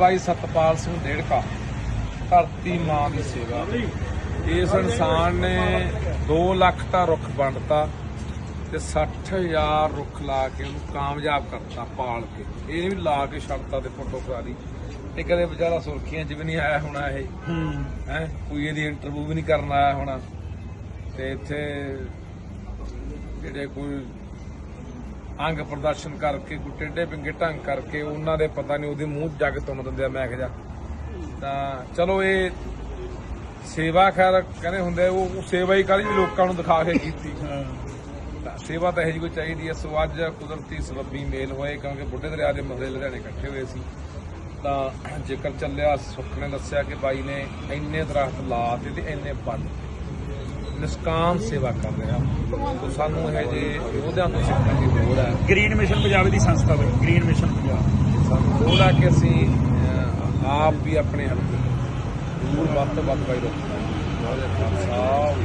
ਬਾਈ ਸਤਪਾਲ ਸਿੰਘ ਡੇੜਕਾ ਧਰਤੀ ਮਾਂ ਦੀ ਸੇਵਾ। ਇਸ ਇਨਸਾਨ ਨੇ 2 ਲੱਖ ਦਾ ਰੁੱਖ ਵੰਡਤਾ ਤੇ 60000 ਰੁੱਖ ਲਾ ਕੇ ਉਹਨੂੰ ਕਾਮਯਾਬ ਕਰਤਾ ਪਾਲ ਕੇ। ਇਹ ਵੀ ਲਾ ਕੇ ਸ਼ਰਤਾਂ ਤੇ ਫੋਟੋ ਕਰਾ ਲਈ। ਤੇ ਕਦੇ ਵਿਚਾਰਾ ਸੁਰਖੀਆਂ 'ਚ ਵੀ ਨਹੀਂ ਆਇਆ ਹੋਣਾ ਇਹ। ਹੂੰ ਹੈ ਕੋਈ ਇਹਦੀ ਇੰਟਰਵਿਊ ਵੀ ਨਹੀਂ ਕਰਨ ਆਇਆ ਹੋਣਾ। ਤੇ ਇੱਥੇ ਜਿਹੜੇ ਕੋਈ ਅੰਗ ਪ੍ਰਦਰਸ਼ਨ ਕਰਕੇ, ਕੋਈ ਟੇਢੇ ਪਿੰਗੇ ਢੰਗ ਕਰਕੇ, ਉਹਨਾਂ ਦੇ ਪਤਾ ਨਹੀਂ ਉਹਦੇ ਮੂੰਹ 'ਚ ਜੱਗ ਤੁੰਨ ਦਿੰਦੇ ਆ, ਮੈਂ ਕਿਹਾ ਤਾਂ ਚਲੋ ਇਹ ਸੇਵਾ ਖੈਰ ਕਹਿੰਦੇ ਹੁੰਦੇ ਉਹ ਸੇਵਾ ਹੀ ਕਾਲੀ ਲੋਕਾਂ ਨੂੰ ਦਿਖਾ ਕੇ ਕੀਤੀ। ਤਾਂ ਸੇਵਾ ਤਾਂ ਇਹ ਜਿਹੀ ਕੋਈ ਚਾਹੀਦੀ ਹੈ ਸੋ ਅੱਜ ਕੁਦਰਤੀ ਸਬੱਬੀ ਮੇਲ ਹੋਏ, ਕਿਉਂਕਿ ਬੁੱਢੇ ਦਰਿਆ ਦੇ ਮਸਲੇ ਲੁਧਿਆਣੇ ਇਕੱਠੇ ਹੋਏ ਸੀ। ਤਾਂ ਜੇਕਰ ਚੱਲਿਆ ਸੁੱਖ ਨੇ ਦੱਸਿਆ ਕਿ ਬਾਈ ਨੇ ਇੰਨੇ ਦਰਖਤ ਲਾ ਤੇ ਇੰਨੇ ਬੰਦ ਨਿਸਕਾਮ ਸੇਵਾ ਕਰ ਰਿਹਾ ਸੋ ਸਾਨੂੰ ਇਹ ਜੇ ਯੋਧਿਆਂ ਤੋਂ ਸਿੱਖਣ ਦੀ ਲੋੜ ਹੈ ਗ੍ਰੀਨ ਮਿਸ਼ਨ ਪੰਜਾਬ ਦੀ ਸੰਸਥਾ ਬਈ ਗ੍ਰੀਨ ਮਿਸ਼ਨ ਪੰਜਾਬ ਸਾਨੂੰ ਲੋੜ ਹੈ ਕਿ ਅਸੀਂ ਆਪ ਵੀ ਆਪਣੇ ਹੱਥ ਦੂਰ ਵੱਧ ਤੋਂ ਵੱਧ ਬਾਈ ਰੁੱਖ ਲਾਈਏ। ਵਾਹਿਗੁਰੂ ਜੀ ਕਾ ਖਾਲਸਾ